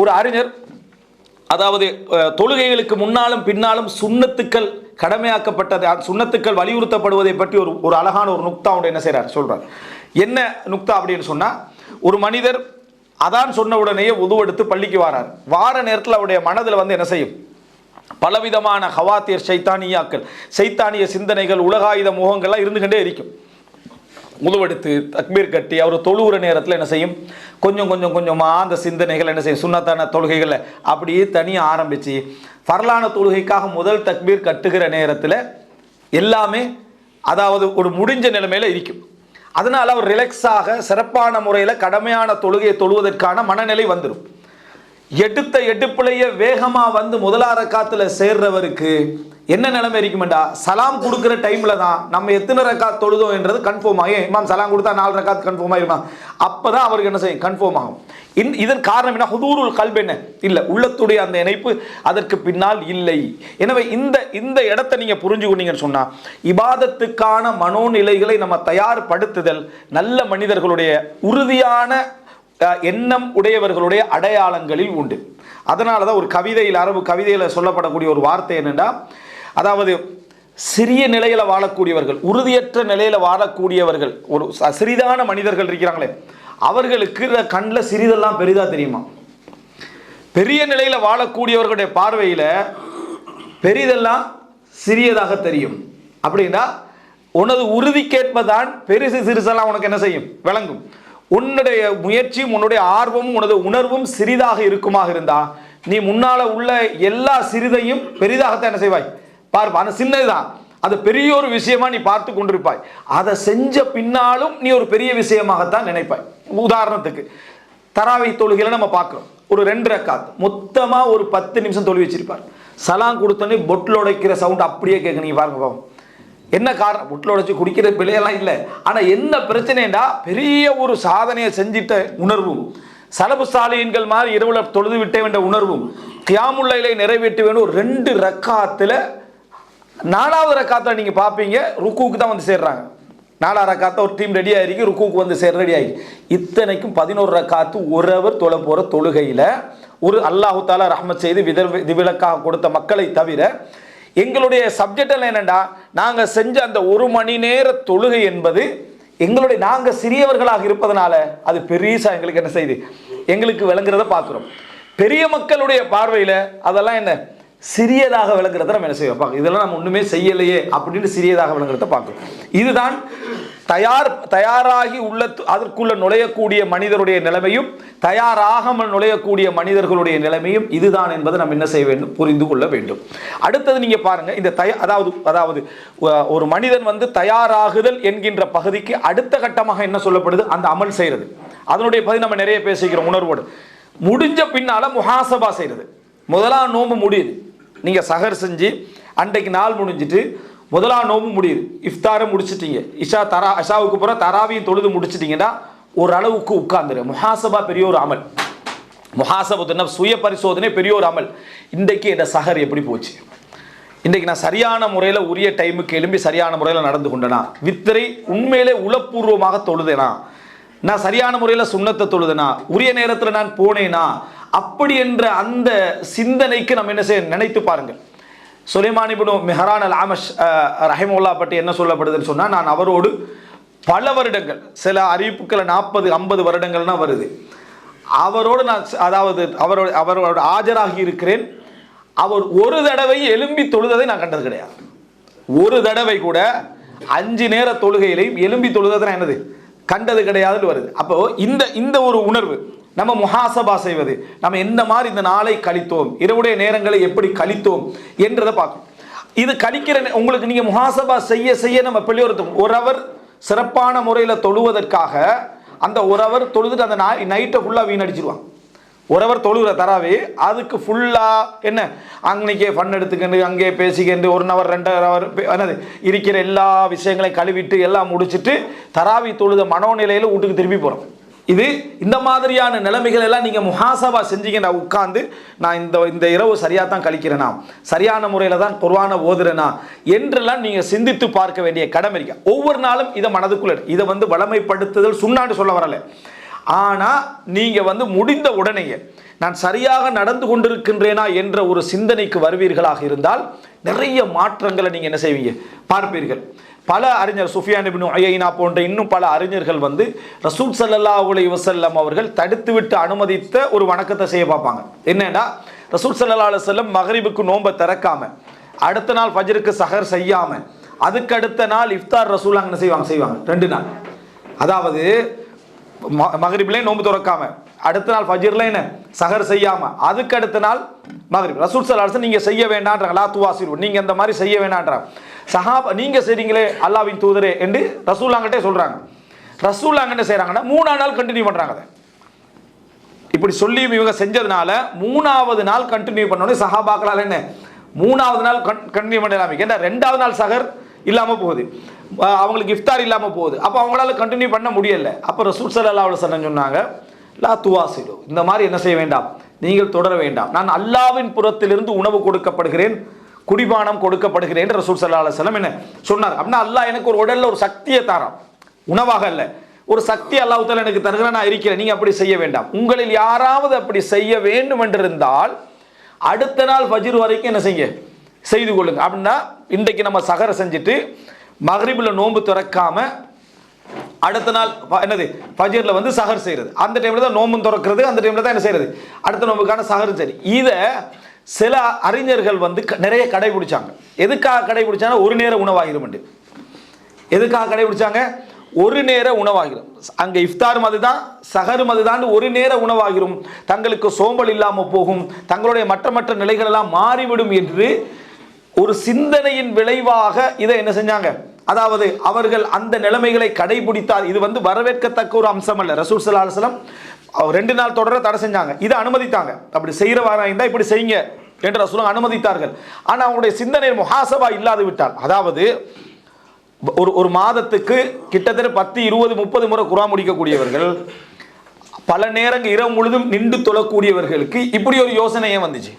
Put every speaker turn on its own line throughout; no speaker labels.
ஒரு அறிஞர் அதாவது தொழுகைகளுக்கு முன்னாலும் பின்னாலும் சுண்ணத்துக்கள் கடமையாக்கப்பட்டது அந்த சுண்ணத்துக்கள் வலியுறுத்தப்படுவதை பற்றி ஒரு ஒரு அழகான ஒரு நுக்தா ஒன்று என்ன செய்கிறார் சொல்கிறார் என்ன நுக்தா அப்படின்னு சொன்னால் ஒரு மனிதர் அதான் சொன்ன உடனேயே உதுவெடுத்து பள்ளிக்கு வாரார். வார நேரத்தில் அவருடைய மனதில் வந்து என்ன செய்யும்? பலவிதமான ஹவாத்தியர் சைத்தானியாக்கள் சைத்தானிய சிந்தனைகள் உலகாயுத முகங்கள்லாம் இருந்துகிட்டே இருக்கும். உதவெடுத்து தக்பீர் கட்டி அவர் தொழுகிற நேரத்தில் என்ன செய்யும்? கொஞ்சம் கொஞ்சம் கொஞ்சமாக அந்த சிந்தனைகள் என்ன செய்யும்? சுண்ணத்தான தொழுகைகளை அப்படியே தனியாக ஆரம்பித்து வரலான தொழுகைக்காக முதல் தக்பீர் கட்டுகிற நேரத்தில் எல்லாமே அதாவது ஒரு முடிஞ்ச நிலைமையில் இருக்கும். அதனால் அவர் ரிலாக்ஸாக சிறப்பான முறையில் கடமையான தொழுகையை தொழுவதற்கான மனநிலை வந்துடும் எடுத்த எடுப்புலையே வேகமாக வந்து முதலார காத்துல சேர்றவருக்கு என்ன நிலைமை இருக்குமெண்டா? சலாம் கொடுக்குற டைமில் தான் நம்ம எத்தனை ரக்காத் தொழுதோம் என்றது கன்ஃபார்ம் ஆகும். இமாம் சலாம் கொடுத்தா நாலு ரக்காத் கன்ஃபார்ம் ஆயிருமா? அப்பதான் அவருக்கு என்ன செய்யும்? கன்ஃபார்ம் ஆகும். இன் இதன் காரணம் என்ன? ஹுதூருல் கல்ப் என்ன? இல்லை உள்ளத்துடைய அந்த இணைப்பு அதற்கு பின்னால் இல்லை. எனவே இந்த இந்த இடத்தை நீங்கள் புரிஞ்சுக்கொண்டீங்கன்னு சொன்னால் இபாதத்துக்கான மனோநிலைகளை நம்ம தயார்படுத்துதல் நல்ல மனிதர்களுடைய உறுதியான எண்ணம் உடையவர்களுடைய அடையாளங்களில் உண்டு. அதனால தான் ஒரு கவிதையில் அரபு கவிதையில் சொல்லப்படக்கூடிய ஒரு வார்த்தை என்னென்னா அதாவது சிறிய நிலையில் வாழக்கூடியவர்கள் உறுதியற்ற நிலையில் வாழக்கூடியவர்கள் ஒரு ச- சிறிதான மனிதர்கள் இருக்கிறாங்களே அவர்களுக்கு கண்ணில் சிறிதெல்லாம் பெரிதாக தெரியுமா? பெரிய நிலையில் வாழக்கூடியவர்களுடைய பார்வையில் பெரிதெல்லாம் சிறியதாக தெரியும். அப்படின்னா உனது உறுதிக்கேற்பதான் பெருசு சிறுசெல்லாம் உனக்கு என்ன செய்யும்? விளங்கும். உன்னுடைய முயற்சியும் உன்னுடைய ஆர்வமும் உனது உணர்வும் சிறிதாக இருக்குமாக இருந்தா நீ முன்னால உள்ள எல்லா சிறிதையும் பெரிதாகத்தான் என்ன செய்வாய்? பார்ப்ப அந்த சின்னதுதான். அது பெரிய ஒரு விஷயமா நீ பார்த்து கொண்டிருப்பாய். அதை செஞ்ச பின்னாலும் நீ ஒரு பெரிய விஷயமாகத்தான் நினைப்பாய். உதாரணத்துக்கு தராவை தொழுகையில நம்ம பார்க்கிறோம். ஒரு ரெண்டு ரக்காத் மொத்தமா ஒரு பத்து நிமிஷம் தொழுவி வச்சிருப்பார். சலாம் கொடுத்தோன்னே பொட்டில் உடைக்கிற சவுண்ட் அப்படியே கேட்க நீங்க பாருங்க பாவம். என்ன காரணம்? புட்டில் உடச்சி குடிக்கிற பிள்ளையெல்லாம் இல்லை. ஆனால் என்ன பிரச்சனைடா பெரிய ஒரு சாதனையை செஞ்சிட்ட உணர்வும் சலபு சாலையின்கள் மாதிரி இரவுல தொழுது விட்டே வேண்ட உணர்வும் கியாமுல்லையிலே நிறைவேற்ற வேண்டும் ஒரு ரெண்டு ரக்காத்தில் நாலாவது ரக்காத்தை நீங்கள் பார்ப்பீங்க ருக்குவுக்கு தான் வந்து சேர்றாங்க. நாலாவது ரக்காத்த ஒரு டீம் ரெடி ஆகிருக்கு ருக்குவுக்கு வந்து சேர் ரெடி ஆகி இத்தனைக்கும் பதினோரு ரக்காத்து ஒரு அவர் தொலை போகிற தொழுகையில் ஒரு அல்லாஹு தாலா ரஹ்மத் செய்து விதர் விதிவிலக்காக கொடுத்த மக்களை தவிர எங்களுடைய சப்ஜெக்ட் எல்லாம் என்னண்டா? நாங்கள் செஞ்ச அந்த ஒரு மணி நேர தொழுகை என்பது எங்களுடைய நாங்கள் சிறியவர்களாக இருப்பதனால அது பெரியசா எங்களுக்கு என்ன செய்யுது? எங்களுக்கு விளங்குறத பார்க்குறோம் பெரிய மக்களுடைய பார்வையில் அதெல்லாம் என்ன? சிறியதாக விளங்குறத நம்ம என்ன செய்வோம்? பார்க்க இதெல்லாம் நம்ம ஒன்றுமே செய்யலையே அப்படின்னு சிறியதாக விளங்குறத பார்க்குறோம் இதுதான் தயார் தயாராகி உள்ள அதற்குள்ள நுழையக்கூடிய மனிதருடைய நிலைமையும் தயாராகாமல் நுழையக்கூடிய மனிதர்களுடைய நிலைமையும் இதுதான் என்பதை நம்ம என்ன செய்ய வேண்டும்? புரிந்து கொள்ள வேண்டும். அடுத்தது நீங்க பாருங்க இந்த தய அதாவது அதாவது ஒரு மனிதன் வந்து தயாராகுதல் என்கின்ற பகுதிக்கு அடுத்த கட்டமாக என்ன சொல்லப்படுது? அந்த அமல் செய்கிறது அதனுடைய பகுதி நம்ம நிறைய பேசிக்கிறோம் உணர்வோடு. முடிஞ்ச பின்னால முகாசபா செய்கிறது முதலாம் நோம்பு முடியுது. நீங்கள் சகர் செஞ்சு அன்றைக்கு நாள் முடிஞ்சிட்டு முதலாம் நோம்பு முடியுது. இஃப்தாரை முடிச்சிட்டீங்க. இஷா தரா இஷாவுக்கு பிறகு தராவியும் தொழுது முடிச்சிட்டீங்கன்னா ஓரளவுக்கு உட்காந்துரு முஹாசபா பெரிய ஒரு அமல். முஹாசபத்து சுய பரிசோதனை பெரிய ஒரு அமல். இன்றைக்கு இந்த சஹர் எப்படி போச்சு? இன்றைக்கு நான் சரியான முறையில் உரிய டைமுக்கு எழும்பி சரியான முறையில் நடந்து கொண்டேனா? வித்திரை உண்மையிலே உளப்பூர்வமாக தொழுதேனா? நான் சரியான முறையில் சுண்ணத்தை தொழுதேனா? உரிய நேரத்தில் நான் போனேனா? அப்படி என்ற அந்த சிந்தனைக்கு நம்ம என்ன செய்ய நினைத்து பாருங்கள். சுலைமான் இபுனு மெஹரான் அல் ஆமஷ் ரஹிமுல்லா பற்றி என்ன சொல்லப்படுதுன்னு சொன்னால் நான் அவரோடு பல வருடங்கள் சில அறிவிப்புக்களை நாற்பது ஐம்பது வருடங்கள்னா வருது. அவரோடு நான் அதாவது அவரோட அவரோட ஆஜராகி இருக்கிறேன். அவர் ஒரு தடவை எலும்பி தொழுததை நான் கண்டது கிடையாது. ஒரு தடவை கூட அஞ்சு நேர தொழுகையிலையும் எலும்பி தொழுததை நான் என்னது? கண்டது கிடையாதுன்னு வருது. அப்போ இந்த இந்த ஒரு உணர்வு நம்ம முஹாசபா செய்வது. நம்ம எந்த மாதிரி இந்த நாளை கழித்தோம்? இரவுடைய நேரங்களை எப்படி கழித்தோம்? என்றதை பார்க்கணும். இது கழிக்கிற உங்களுக்கு நீங்கள் முஹாசபா செய்ய செய்ய நம்ம பிள்ளையோர் ஒரு அவர் சிறப்பான முறையில் தொழுவதற்காக அந்த ஒரு அவர் தொழுதுட்டு அந்த நைட்டை ஃபுல்லாக வீணடிச்சிருவான் ஒரு அவர் தொழுகிற தராவே அதுக்கு ஃபுல்லாக என்ன? அன்னைக்கே ஃபன் எடுத்துக்கிண்டு அங்கே பேசிக்கிண்டு ஒரு நவர் ரெண்டு ஹவர் என்னது? இருக்கிற எல்லா விஷயங்களையும் கழுவிட்டு எல்லாம் முடிச்சிட்டு தராவி தொழுத மனோநிலையில் வீட்டுக்கு திரும்பி போகிறோம் இது இந்த மாதிரியான நிலைமைகள் எல்லாம் நீங்கள் முஹாசபா செஞ்சீங்க. நான் உட்காந்து நான் இந்த இந்த இரவு சரியாக தான் கழிக்கிறேனா? சரியான முறையில் தான் குர்வானை ஓதுறேனா? என்றெல்லாம் நீங்கள் சிந்தித்து பார்க்க வேண்டிய கடமை இருக்கு. ஒவ்வொரு நாளும் இதை மனதுக்குள்ள இதை வந்து வளமைப்படுத்துதல் சுண்ணாண்டு சொல்ல வரல. ஆனால் நீங்கள் வந்து முடிந்த உடனேயே நான் சரியாக நடந்து கொண்டிருக்கின்றேனா என்ற ஒரு சிந்தனைக்கு வருவீர்களாக இருந்தால் நிறைய மாற்றங்களை நீங்கள் என்ன செய்வீங்க? பார்ப்பீர்கள். பல அறிஞர் சுஃபியான் இப்னு அய்யினா போன்ற இன்னும் பல அறிஞர்கள் வந்து ரசூல் ஸல்லல்லாஹு அலைஹி வசல்லம் அவர்கள் தடுத்துவிட்டு அனுமதித்த ஒரு வணக்கத்தை செய்ய பார்ப்பாங்க. என்னன்னா ரசூல் சல்லல்லா அலுவலம் மகரிபுக்கு நோன்பை திறக்காம அடுத்த நாள் ஃபஜருக்கு சஹர் செய்யாமல் அதுக்கு அடுத்த நாள் இஃப்தார் ரசூல் அங்கே செய்வாங்க? செய்வாங்க. ரெண்டு நாள். அதாவது ம- மகரிபிலே நோன்பு திறக்காம அடுத்த நாள் ஃபஜ்ர்ல என்ன? சஹர் செய்யாம அதுக்கு அடுத்த நாள் மகரிப். ரசூல் சலாசன் நீங்க செய்ய வேண்டான்றாங்க. லா துவாசிரு நீங்க இந்த மாதிரி செய்ய வேண்டான்றாங்க. சஹாப் நீங்க செய்றீங்களே அல்லாவின் தூதரே என்று ரசூல்லாங்கிட்டே சொல்றாங்க. ரசூல்லாங்க என்ன செய்றாங்கன்னா மூணா நாள் கண்டினியூ பண்றாங்க அதை. இப்படி சொல்லி இவங்க செஞ்சதுனால மூணாவது நாள் கண்டினியூ பண்ணோடனே சஹாபாக்களால் என்ன? மூணாவது நாள் கண்டினியூ பண்ணலாமே. ஏன்னா ரெண்டாவது நாள் சஹர் இல்லாமல் போகுது? அவங்களுக்கு இஃப்தார் இல்லாமல் போகுது. அப்போ அவங்களால கண்டினியூ பண்ண முடியல. அப்போ ரசூல் சல்லா அலுவலம் சொன்னாங்க லா துவாசிடு இந்த மாதிரி என்ன செய்ய வேண்டாம். நீங்கள் தொடர வேண்டாம். நான் அல்லாவின் புறத்திலிருந்து உணவு கொடுக்கப்படுகிறேன். குடிபானம் கொடுக்கப்படுகிறேன் ரசூல் சல்லா அலுவலம் என்ன சொன்னார். அப்படின்னா அல்லாஹ் எனக்கு ஒரு உடல்ல ஒரு சக்தியை தாரான் உணவாக அல்ல. ஒரு சக்தி அல்லாஹ்தால எனக்கு தருகிற நான் இருக்கிறேன் நீங்க அப்படி செய்ய வேண்டாம். உங்களில் யாராவது அப்படி செய்ய வேண்டும் என்றிருந்தால் அடுத்த நாள் ஃபஜ்ர் வரைக்கும் என்ன செய்ய செய்து கொள்ளுங்க. அப்படின்னா இன்றைக்கு நம்ம சகர செஞ்சுட்டு மகரிபில் நோன்பு திறக்காம அடுத்த நாள் என்னது ஃபஜ்ர்ல வந்து சகர் செய்யறது அந்த டைம்ல தான் நோம்பு திறக்கிறது அந்த டைம்ல தான் என்ன செய்யறது அடுத்த நோம்புக்கான சஹர் சரி. இதை சில அறிஞர்கள் வந்து க- நிறைய கடைபிடிச்சாங்க. எதுக்காக கடைபிடிச்சாங்கன்னா ஒரு நேர உணவாகிரும் எதுக்காக கடைபிடிச்சாங்க? ஒரு நேர உணவாகிரும். அங்க இஃப்தாரும் அதுதான் சகரும் அதுதான் ஒரு நேர உணவாகிரும். தங்களுக்கு சோம்பல் இல்லாம போகும். தங்களுடைய மற்ற மற்ற நிலைகள் எல்லாம் மாறிவிடும் என்று ஒரு சிந்தனையின் விளைவாக இதை என்ன செஞ்சாங்க? அதாவது அவர்கள் அந்த நிலைமைகளை கடைபிடித்தார் இது வந்து வரவேற்கத்தக்க ஒரு அம்சம் அல்ல. ரசூல் ஸல்லல்லாஹு ரெண்டு நாள் தொடர தடை செஞ்சாங்க. இதை அனுமதித்தாங்க. அப்படி செய்கிறவாரா இருந்தால் இப்படி செய்யுங்க என்று ரசூலுல்லாஹ் அனுமதித்தார்கள். ஆனால் அவங்களுடைய சிந்தனை முஹாசபா இல்லாது விட்டால் அதாவது ஒரு ஒரு மாதத்துக்கு கிட்டத்தட்ட பத்து இருபது முப்பது முறை குரா முடிக்கக்கூடியவர்கள் பல நேரங்கள் இரவு முழுதும் நின்று தொழக்கூடியவர்களுக்கு இப்படி ஒரு யோசனையே வந்துச்சு.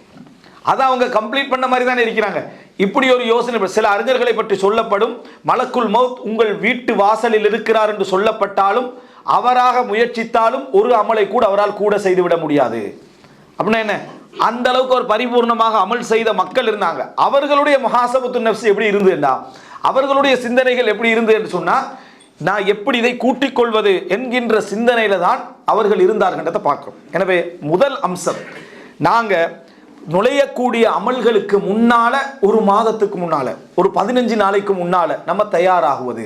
அதை அவங்க கம்ப்ளீட் பண்ண மாதிரி தானே இருக்கிறாங்க. இப்படி ஒரு யோசனை சில அறிஞர்களை பற்றி சொல்லப்படும் மலக்குள் மௌத் உங்கள் வீட்டு வாசலில் இருக்கிறார் என்று சொல்லப்பட்டாலும் அவராக முயற்சித்தாலும் ஒரு அமலை கூட அவரால் கூட செய்துவிட முடியாது. அப்படின்னா என்ன? அந்த அளவுக்கு ஒரு பரிபூர்ணமாக அமல் செய்த மக்கள் இருந்தாங்க. அவர்களுடைய மகாசபத்து நப்ஸ் எப்படி இருந்ததுண்டா அவர்களுடைய சிந்தனைகள் எப்படி இருந்தது என்று சொன்னால் நான் எப்படி இதை கூட்டிக் கொள்வது என்கின்ற சிந்தனையில தான் அவர்கள் இருந்தார்கள்ன்றதை பார்க்குறோம். எனவே முதல் அம்சம் நாங்கள் நுழையக்கூடிய அமல்களுக்கு முன்னால ஒரு மாதத்துக்கு முன்னால ஒரு பதினஞ்சு நாளைக்கு முன்னால நம்ம தயாராகுவது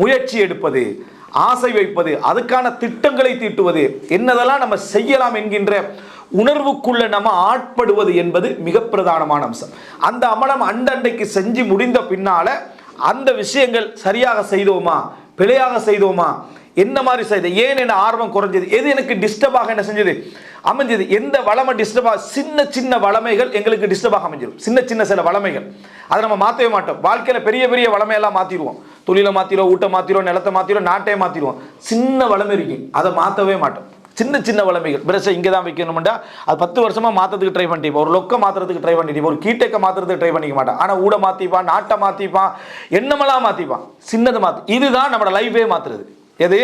முயற்சி எடுப்பது ஆசை வைப்பது அதுக்கான திட்டங்களை தீட்டுவது என்னதெல்லாம் நம்ம செய்யலாம் என்கின்ற உணர்வுக்குள்ள நம்ம ஆட்படுவது என்பது மிக பிரதானமான அம்சம். அந்த அமலம் அண்டண்டைக்கு செஞ்சு முடிந்த பின்னால அந்த விஷயங்கள் சரியாக செய்தோமா? பிழையாக செய்தோமா? என்ன மாதிரி செய்த? ஏன் என்ன ஆர்வம் குறைஞ்சது? எது எனக்கு டிஸ்டர்பாக என்ன செஞ்சது? அமைஞ்சது. எந்த வளமை டிஸ்டர்பாக சின்ன சின்ன வளமைகள் எங்களுக்கு டிஸ்டர்பாக அமைஞ்சிடும் சின்ன சின்ன சில வளமைகள். அதை நம்ம மாற்றவே மாட்டோம். வாழ்க்கையில் பெரிய பெரிய வளமையெல்லாம் மாற்றிடுவோம் தொழிலை மாற்றிடும் ஊட்ட மாற்றிடும் நிலத்தை மாற்றிடுவோம் நாட்டையே மாற்றிடுவோம் சின்ன வளமை இருக்கு. அதை மாற்றவே மாட்டோம். சின்ன சின்ன வளமைகள். பிரஷை இங்கே தான் வைக்கணும்டா. அது பத்து வருஷமாக மாற்றத்துக்கு ட்ரை பண்ணிட்டு ஒரு லொக்க மாற்றுறதுக்கு ட்ரை பண்ணிட்டு ஒரு கீட்டக்க மாற்றுறதுக்கு ட்ரை பண்ணிக்க மாட்டான் ஆனால் ஊட மாற்றிப்பான் நாட்டை மாற்றிப்பான் என்னமெல்லாம் மாற்றிப்பான் சின்னதை மாற்று இதுதான் நம்மளோட லைஃபே மாற்றுறது எது?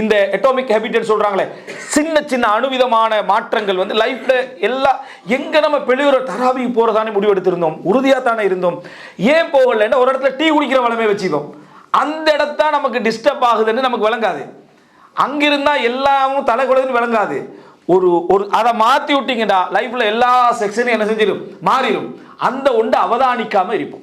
இந்த எட்டோமிக் ஹேபிட்னு சொல்கிறாங்களே சின்ன சின்ன அணுவிதமான மாற்றங்கள் வந்து லைஃப்பில் எல்லா எங்கே நம்ம பெளியூர தராவிக்கு போகிறதானே முடிவு எடுத்திருந்தோம். தானே இருந்தோம். ஏன் போகலைன்னா ஒரு இடத்துல டீ குடிக்கிற வளமே வச்சுக்கோம் அந்த இடத்தான் நமக்கு டிஸ்டர்ப் ஆகுதுன்னு நமக்கு விளங்காது. அங்கிருந்தால் எல்லாமும் தலை விளங்காது. ஒரு ஒரு அதை மாற்றி விட்டிங்கடா லைஃப்பில் எல்லா செக்ஷனும் என்ன செஞ்சிடும் மாறிடும் அந்த ஒன்று அவதானிக்காமல் இருப்போம்.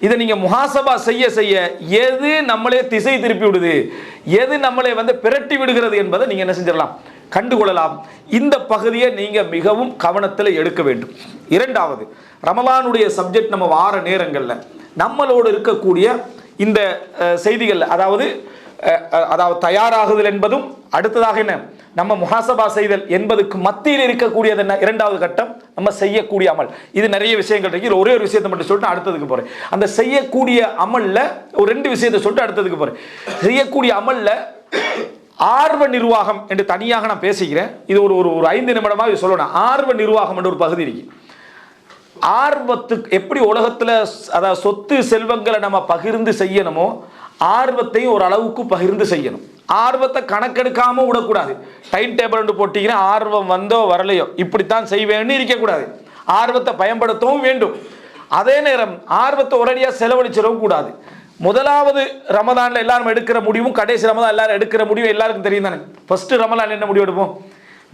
இதை நீங்கள் முகாசபா செய்ய செய்ய எது நம்மளே திசை திருப்பி விடுது? எது நம்மளை வந்து பிரட்டி விடுகிறது என்பதை நீங்கள் என்ன செஞ்சிடலாம்? கண்டுகொள்ளலாம். இந்த பகுதியை நீங்கள் மிகவும் கவனத்தில் எடுக்க வேண்டும். இரண்டாவது ரமலானுடைய சப்ஜெக்ட் நம்ம வார நேரங்களில் நம்மளோடு இருக்கக்கூடிய இந்த செய்திகள் அதாவது அதாவது தயாராகுதல் என்பதும் அடுத்ததாக என்ன? நம்ம முகாசபா செய்தல் என்பதுக்கு மத்தியில் இருக்கக்கூடியது என்ன? இரண்டாவது கட்டம் நம்ம செய்யக்கூடிய அமல். இது நிறைய விஷயங்கள் இருக்கு. ஒரே ஒரு விஷயத்தை மட்டும் சொல்லிட்டு அடுத்ததுக்கு போகிறேன் அந்த செய்யக்கூடிய அமலில் ஒரு ரெண்டு விஷயத்தை சொல்லிட்டு அடுத்ததுக்கு போகிறேன் செய்யக்கூடிய அமலில் ஆர்வ நிர்வாகம் என்று தனியாக நான் பேசிக்கிறேன். இது ஒரு ஒரு ஐந்து நிமிடமாக சொல்லணும். ஆர்வ நிர்வாகம் என்ற ஒரு பகுதி இருக்குது ஆர்வத்துக்கு எப்படி உலகத்தில் அதாவது சொத்து செல்வங்களை நம்ம பகிர்ந்து செய்யணுமோ ஆர்வத்தையும் ஒரு அளவுக்கு பகிர்ந்து செய்யணும். ஆர்வத்தை கணக்கெடுக்காமல் விடக்கூடாது. டைம் டேபிள் போட்டிங்கன்னா ஆர்வம் வந்தோ வரலையோ இப்படித்தான் செய்வேன்னு இருக்கக்கூடாது. ஆர்வத்தை பயன்படுத்தவும் வேண்டும். அதே நேரம் ஆர்வத்தை உடனடியாக செலவழிச்சிடவும் கூடாது. முதலாவது ரமதானில் எல்லாரும் எடுக்கிற முடிவும் கடைசி ரமதான் எல்லாரும் எடுக்கிற முடிவும் எல்லாருக்கும் தெரியும் தானே? ஃபர்ஸ்ட் ரமலான் என்ன முடிவு எடுப்போம்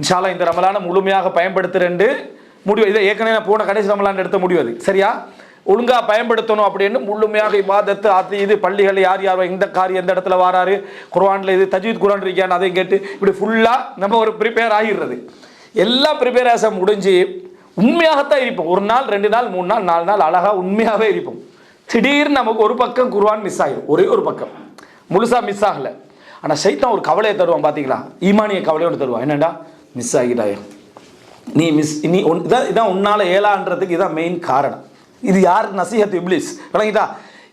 இன்ஷாலா இந்த ரமலானை முழுமையாக பயன்படுத்துறேன்னு முடிவு இதை ஏற்கனவே நான் போன கடைசி ரமலான் எடுத்த முடிவு அது. சரியா? ஒழுங்காக பயன்படுத்தணும் அப்படின்னு முழுமையாக இவாதத்து அது இது பள்ளிகளில் யார் யார் இந்த காரியம் எந்த இடத்துல வராரு குர்வானில் இது தஜீத் குரான் இருக்கியான்னு அதையும் கேட்டு இப்படி ஃபுல்லாக நம்ம ஒரு ப்ரிப்பேர் ஆகிடுறது. எல்லாம் ப்ரிப்பேர் முடிஞ்சு உண்மையாகத்தான் இருப்போம். ஒரு நாள் ரெண்டு நாள் மூணு நாள் நாலு நாள் அழகாக உண்மையாகவே இருப்போம். திடீர்னு நமக்கு ஒரு பக்கம் குர்வான் மிஸ் ஆகிடும் ஒரே ஒரு பக்கம். முழுசாக மிஸ் ஆகலை. ஆனால் சைத்தான் ஒரு கவலையை தருவான் பார்த்தீங்களா ஈமானிய கவலையோடு தருவான். என்னடா மிஸ் ஆகிட்டாயோ நீ மிஸ் நீ ஒன் இதான் இதான் உன்னால் ஏலான்றதுக்கு இதான் மெயின் காரணம். இது யார்? நசீஹத் இப்லிஸ். விளங்கிட்டா?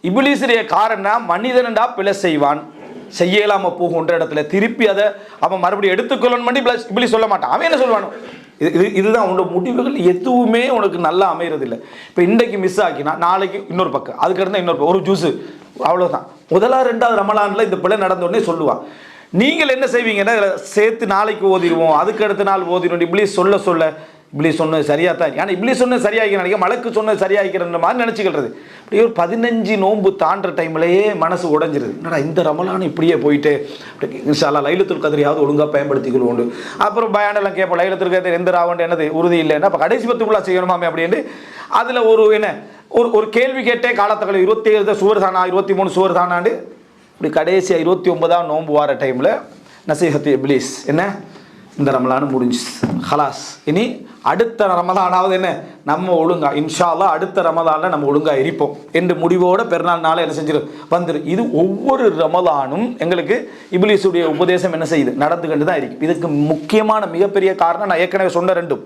இப்லிஸுடைய காரணம் மனிதனண்டா பிழை செய்வான். செய்யலாம போகுன்ற இடத்துல திருப்பி அதை அவன் மறுபடியும் எடுத்துக்கொள்ளணும் பண்ணி பிளஸ் இப்படி சொல்ல மாட்டான். அவன் என்ன சொல்லுவானோ? இது இது இதுதான் உன்னோட முடிவுகள். எதுவுமே உனக்கு நல்லா அமையறது இல்லை இப்போ இன்றைக்கு மிஸ் ஆக்கினா நாளைக்கு இன்னொரு பக்கம். அதுக்கடுத்து இன்னொரு பக்கம். ஒரு ஜூஸு அவ்வளோதான் முதலா ரெண்டாவது ரமலானில் இந்த பிள்ளை நடந்த உடனே சொல்லுவான். நீங்கள் என்ன செய்வீங்கன்னா சேர்த்து நாளைக்கு ஓதிடுவோம் அதுக்கு அடுத்த நாள் ஓதிடும் இப்படி சொல்ல சொல்ல இப்படி சொன்னது சரியாக தான் ஏன்னா இப்படி சொன்னது சரியாகி நினைக்க மலக்கு சொன்னது சரியாகிக்கிற மாதிரி நினச்சிக்கிறது. இப்படி ஒரு பதினஞ்சு நோன்பு தாண்டுற டைம்லேயே மனசு உடஞ்சிருது. என்னடா இந்த ரமலான் இப்படியே போயிட்டு அப்படி இன்ஷால்லா லைலத்துல் கதிரியாவது ஒழுங்காக பயன்படுத்திக்கொள்வோண்டு அப்புறம் பயானெல்லாம் கேட்போம் லைலத்துல் கதிர் எந்த ராவண்டு என்னது உறுதி இல்லைன்னா அப்போ கடைசி பத்துக்குள்ளா செய்யணுமாமே அப்படின்னு அதில் ஒரு என்ன ஒரு ஒரு கேள்வி கேட்டே காலத்தக்கள் இருபத்தி ஏழு சுவர் தானா இருபத்தி மூணு சுவர் தானாண்டு இப்படி கடைசியாக இருபத்தி ஒன்பதாம் நோன்பு வார டைமில் நசீஹத் இப்ளீஸ் என்ன? இந்த ரமலான் முடிஞ்சு ஹலாஸ். இனி அடுத்த ரமதானாவது என்ன? நம்ம ஒழுங்கா இன்ஷால்லா அடுத்த ரமதானில் நம்ம ஒழுங்காக இருப்போம் என்று முடிவோட பெருநாள் நாளை என்ன செஞ்சிடும் வந்துரு. இது ஒவ்வொரு ரமதானும் எங்களுக்கு இபிலிஸுடைய உபதேசம் என்ன செய்யுது? நடந்துக்கிட்டு தான் இருக்கு. இதுக்கு முக்கியமான மிகப்பெரிய காரணம் நான் ஏற்கனவே சொன்ன ரெண்டும்.